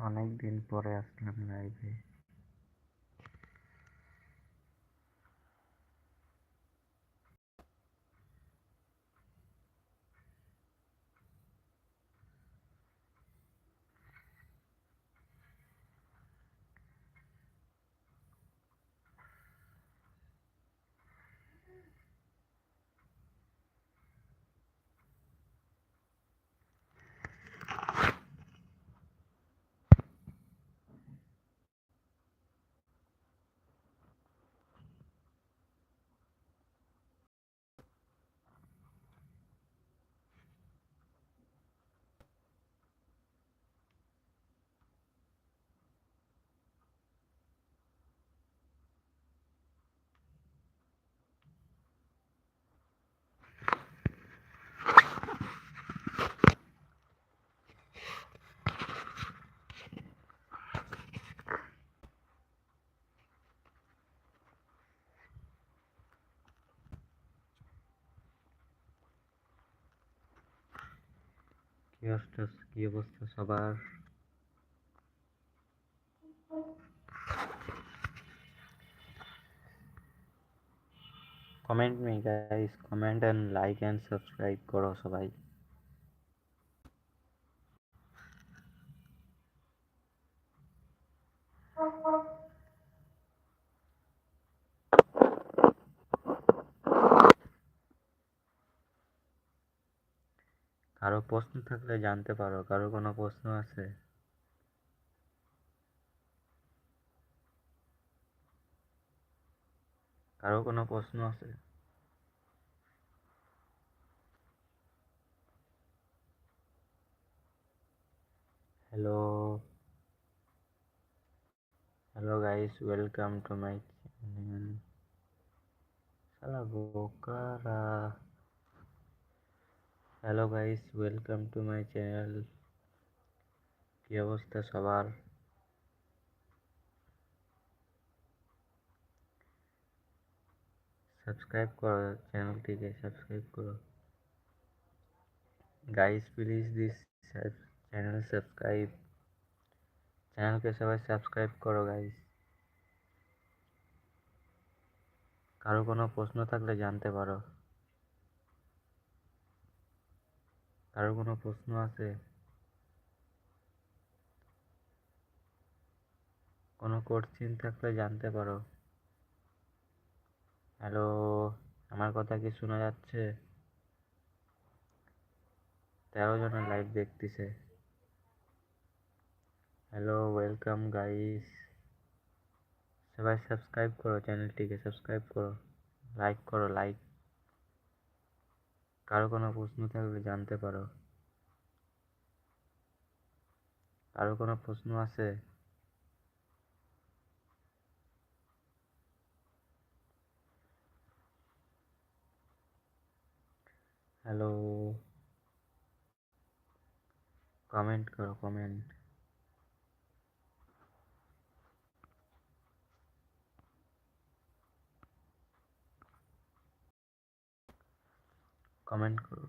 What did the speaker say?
অনেক দিন পরে আসলাম লাইভে কি অবস্থা কি অবস্থা সবার? Comment me guys comment and like and subscribe করো সবাই। কারও প্রশ্ন থাকলে জানতে পারো, কারও কোনো প্রশ্ন আছে? কারও কোনো প্রশ্ন আছে? Hello hello guys welcome to my channel শালা বোকারা। Hello guys welcome to my channel কি অবস্থা সবার? সাবস্ক্রাইব করো চ্যানেলটিকে সাবস্ক্রাইব করো। Guys please this channel subscribe চ্যানেলকে সবাই সাবস্ক্রাইব করো গাইস কারও কোনো প্রশ্ন থাকলে জানতে পারো। কারও কোনো প্রশ্ন আছে? কোনো কোশ্চিন থাকলে জানতে পারো। হ্যালো আমার কথা কি শোনা যাচ্ছে? তেরো জনের লাইভ দেখতেছে। হ্যালো ওয়েলকাম গাইস সবাই সাবস্ক্রাইব করো চ্যানেলটিকে সাবস্ক্রাইব করো। লাইক করো লাইক কারও কোনো প্রশ্ন থাকলে জানতে পারো। কারও কোনো প্রশ্ন আছে? হ্যালো কমেন্ট করো কমেন্ট কমেন্ট করো